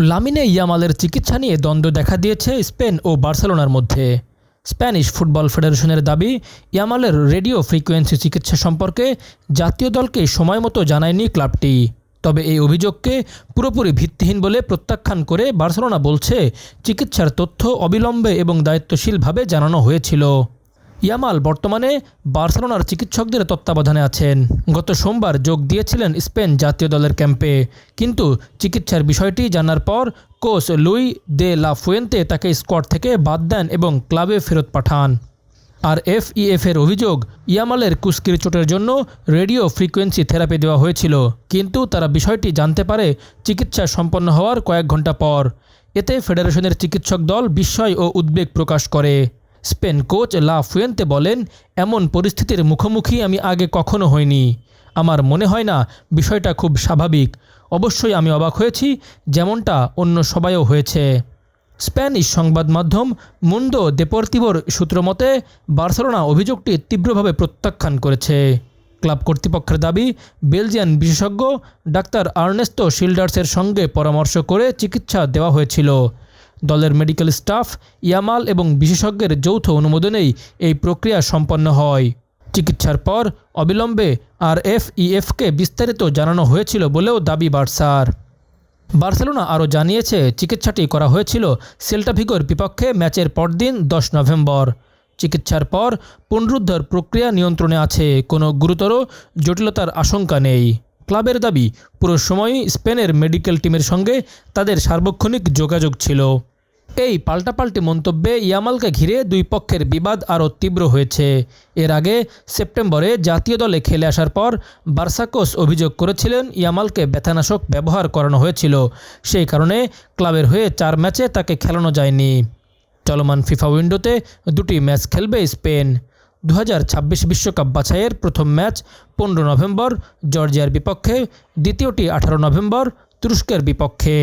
Lamine ইয়ামালের চিকিৎসা নিয়ে দ্বন্দ্ব দেখা দিয়েছে স্পেন ও বার্সেলোনার মধ্যে। স্প্যানিশ ফুটবল ফেডারেশনের দাবি, ইয়ামালের রেডিও ফ্রিকোয়েন্সি চিকিৎসা সম্পর্কে জাতীয় দলকে সময় মতো জানায়নি ক্লাবটি। তবে এই অভিযোগকে পুরোপুরি ভিত্তিহীন বলে প্রত্যাখ্যান করে বার্সেলোনা বলছে, চিকিৎসার তথ্য অবিলম্বে এবং দায়িত্বশীলভাবে জানানো হয়েছিল। ইয়ামাল বর্তমানে বার্সেলোনার চিকিৎসকদের তত্ত্বাবধানে আছেন। গত সোমবার যোগ দিয়েছিলেন স্পেন জাতীয় দলের ক্যাম্পে। কিন্তু চিকিৎসার বিষয়টি জানার পর কোচ লুই দে লা ফুয়েন্তে তাকে স্কোয়াড থেকে বাদ দেন এবং ক্লাবে ফেরত পাঠান। আর এফইএফ এর অভিযোগ, ইয়ামালের কুস্কির চোটের জন্য রেডিও ফ্রিকোয়েন্সি থেরাপি দেওয়া হয়েছিল। কিন্তু তারা বিষয়টি জানতে পারে চিকিৎসা সম্পন্ন হওয়ার কয়েক ঘণ্টা পর। এতে ফেডারেশনের চিকিৎসক দল বিস্ময় ও উদ্বেগ প্রকাশ করে। স্পেন কোচ লা ফুয়েন্তে বলেন, এমন পরিস্থিতির মুখোমুখি আমি আগে কখনো হইনি। আমার মনে হয় না, বিষয়টা খুব স্বাভাবিক। অবশ্যই আমি অবাক হয়েছি, যেমনটা অন্য সবাইও হয়েছে। স্প্যানিশ সংবাদ মাধ্যম মুন্ডো দেপোর্তিভোর সূত্রমতে বার্সেলোনা অভিযোগটি তীব্রভাবে প্রত্যাখ্যান করেছে। ক্লাব কর্তৃপক্ষের দাবি, বেলজিয়ান বিশেষজ্ঞ ডাক্তার আর্নেস্তো শিল্ডার্সের সঙ্গে পরামর্শ করে চিকিৎসা দেওয়া হয়েছিল। দলের মেডিকেল স্টাফ ইয়ামাল এবং বিশেষজ্ঞের যৌথ অনুমোদনেই এই প্রক্রিয়া সম্পন্ন হয়। চিকিৎসার পর অবিলম্বে আর এফইএফকে বিস্তারিত জানানো হয়েছিল বলেও দাবি বার্সার। বার্সেলোনা আরও জানিয়েছে, চিকিৎসাটি করা হয়েছিল সেল্টাভিগোর বিপক্ষে ম্যাচের পরদিন, দশ নভেম্বর। চিকিৎসার পর পুনরুদ্ধার প্রক্রিয়া নিয়ন্ত্রণে আছে, কোনো গুরুতর জটিলতার আশঙ্কা নেই। ক্লাবের দাবি, পুরো সময়ই স্পেনের মেডিকেল টিমের সঙ্গে তাদের সার্বক্ষণিক যোগাযোগ ছিল। এই পাল্টাপাল্টি মন্তব্যে ইয়ামালকে ঘিরে দুই পক্ষের বিবাদ আরও তীব্র হয়েছে। এর আগে সেপ্টেম্বরে জাতীয় দলে খেলে আসার পর বার্সাকোস অভিযোগ করেছিলেন ইয়ামালকে ব্যথানাশক ব্যবহার করানো হয়েছিল। সেই কারণে ক্লাবের হয়ে চার ম্যাচে তাকে খেলানো যায়নি। চলমান ফিফা উইন্ডোতে দুটি ম্যাচ খেলবে স্পেন। দু বিশ্বকাপ বাছাইয়ের প্রথম ম্যাচ পনেরো নভেম্বর জর্জিয়ার বিপক্ষে দ্বিতীয়টি আঠারো নভেম্বর তুরস্কের বিপক্ষে।